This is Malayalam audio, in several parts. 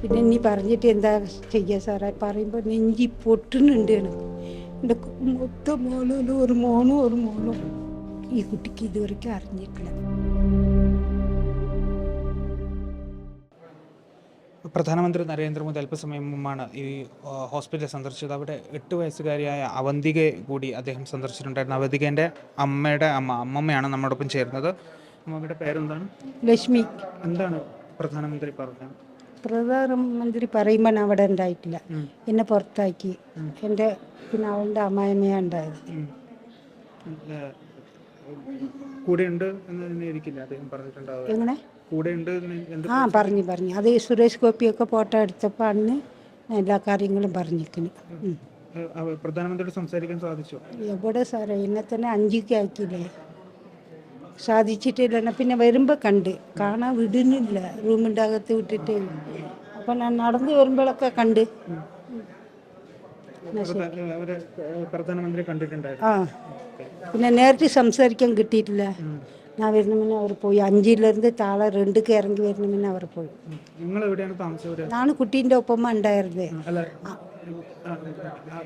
പിന്നെ നീ പറഞ്ഞിട്ട് എന്താ ചെയ്യുക സാറേ? പറയുമ്പോൾ നെഞ്ചി പൊട്ടുന്നുണ്ട് എന്റെ മൊത്തം മോളും ഒരു മോനും ഒരു മോളും. ഈ കുട്ടിക്ക് ഇതുവരെയ്ക്കും അറിഞ്ഞിട്ടില്ല. പ്രധാനമന്ത്രി നരേന്ദ്രമോദി അല്പസമയം മുമ്പാണ് ഈ ഹോസ്പിറ്റൽ സന്ദർശിച്ചത്. അവിടെ എട്ട് വയസ്സുകാരിയായ അവന്തികയെ കൂടി അദ്ദേഹം സന്ദർശിച്ചിട്ടുണ്ടായിരുന്നു. അവന്തികേന്റെ അമ്മയുടെ അമ്മ അമ്മമ്മയാണ് നമ്മോടൊപ്പം ചേരുന്നത്. അമ്മയുടെ പേരെന്താണ്? ലക്ഷ്മി. എന്താണ് പ്രധാനമന്ത്രി പറഞ്ഞത്? പ്രധാനമന്ത്രി പറയുമ്പോൾ ഞാൻ അവിടെ ഉണ്ടായിട്ടില്ല. എന്നെ പുറത്താക്കി. എന്റെ പിന്നെ അവളുടെ അമ്മായിമ്മയാണ് ഉണ്ടായത്. കൂടെയുണ്ട് എങ്ങനെ? ആ പറഞ്ഞു പറഞ്ഞു. അത് സുരേഷ് ഗോപിയൊക്കെ ഫോട്ടോ എടുത്തപ്പോൾ അന്ന് എല്ലാ കാര്യങ്ങളും പറഞ്ഞിരിക്കുന്നു. പ്രധാനമന്ത്രിയോട് സംസാരിക്കാൻ സാധിച്ചോ? എവിടെ സാറേ? എന്നെ തന്നെ അഞ്ചിക്ക് ആക്കിയില്ലേ? സാധിച്ചിട്ടില്ല പിന്നെ വരുമ്പോൾ കണ്ട്. കാണാൻ വിടുന്നില്ല. റൂമിന്റെ അകത്ത് വിട്ടിട്ടേ അപ്പം ഞാൻ നടന്നു വരുമ്പോഴൊക്കെ കണ്ട്. പ്രധാനമന്ത്രി കണ്ടിട്ടുണ്ടായിരുന്നു ആ. പിന്നെ നേരിട്ട് സംസാരിക്കാൻ കിട്ടിയിട്ടില്ല. ഞാൻ വരുന്ന മുന്നേ അവർ പോയി. അഞ്ചിലിരുന്ന് താളെ രണ്ട് ഇറങ്ങി വരുന്ന മുന്നേ അവർ പോയി. നിങ്ങൾ എവിടെയാണ് ഞാൻ കുട്ടീന്റെ ഒപ്പമ്മ ഉണ്ടായിരുന്നത്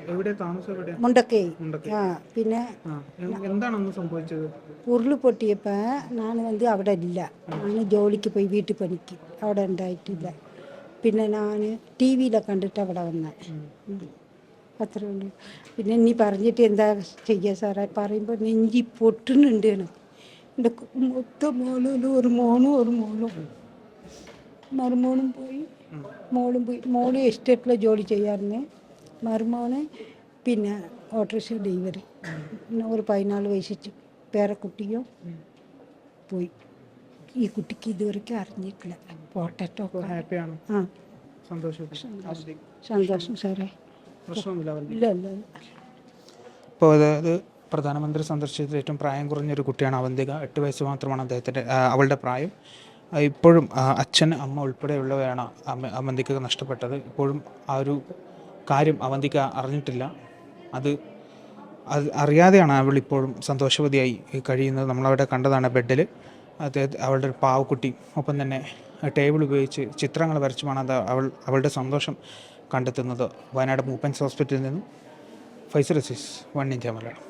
എവിടെ താമസം എവിടെ? മുണ്ടക്കേ. ആ പിന്നെ ആ എന്താണ് സംഭവിച്ചത്? ഉരുൾ പൊട്ടിയപ്പോൾ ഞാൻ വന്ന് അവിടെ ഇല്ല. ഞാൻ ജോലിക്ക് പോയി വീട്ടിൽ പണിക്ക്. അവിടെ ഉണ്ടായിട്ടില്ല. പിന്നെ ഞാൻ ടി വിയിലെ കണ്ടിട്ട് അവിടെ വന്നേ. അത്രേ ഉള്ളൂ. പിന്നെ നീ പറഞ്ഞിട്ട് എന്താ ചെയ്യുക സാറേ? പറയുമ്പോൾ നെഞ്ചി പൊട്ടുന്നുണ്ട് എനിക്ക്. എന്റെ മൊത്തം മോളും ഒരു മോനും ഒരു മോളും. മരുമോനും പോയി. മോളും പോയി. മോൾ എസ്റ്റേറ്റിലെ ജോലി ചെയ്യാറുണ്ട് മരുമോന് പിന്നെ ഓട്ടോറിക്ഷ ഡ്രൈവർ പിന്നെ ഒരു പതിനാല് വയസ്സിച്ച് പേരക്കുട്ടിയോ പോയി. ഈ കുട്ടിക്ക് ഇതുവരെയ്ക്കും അറിഞ്ഞിട്ടില്ല. പോട്ടട്ടോ ഹാപ്പിയാണ്. ആ. സന്തോഷം. സന്തോഷം സാറേ. ഇല്ല. ഇപ്പോൾ അതായത് പ്രധാനമന്ത്രി സന്ദർശിച്ചത് ഏറ്റവും പ്രായം കുറഞ്ഞൊരു കുട്ടിയാണ് അവന്തിക. എട്ട് വയസ്സ് മാത്രമാണ് അദ്ദേഹത്തിന്റെ അവളുടെ പ്രായം. ഇപ്പോഴും അച്ഛൻ അമ്മ ഉൾപ്പെടെയുള്ളവയാണ് അമ്മ നഷ്ടപ്പെട്ടത്. ഇപ്പോഴും ആ ഒരു കാര്യം അവന്തിക്ക അറിഞ്ഞിട്ടില്ല. അത് അത് അറിയാതെയാണ് അവൾ ഇപ്പോഴും സന്തോഷവതിയായി കഴിയുന്നത്. നമ്മളവിടെ കണ്ടതാണ് ബെഡിൽ അദ്ദേഹത്തെ അവളുടെ ഒരു പാവക്കുട്ടി ഒപ്പം തന്നെ ടേബിൾ ഉപയോഗിച്ച് ചിത്രങ്ങൾ വരച്ചുമാണ് അത് അവൾ അവളുടെ സന്തോഷം കണ്ടെത്തുന്നത്. വയനാട് മൂപ്പൻസ് ഹോസ്പിറ്റലിൽ നിന്നും ഫൈസറസിസ് വൺ ഇന്ത്യ മലയാളം.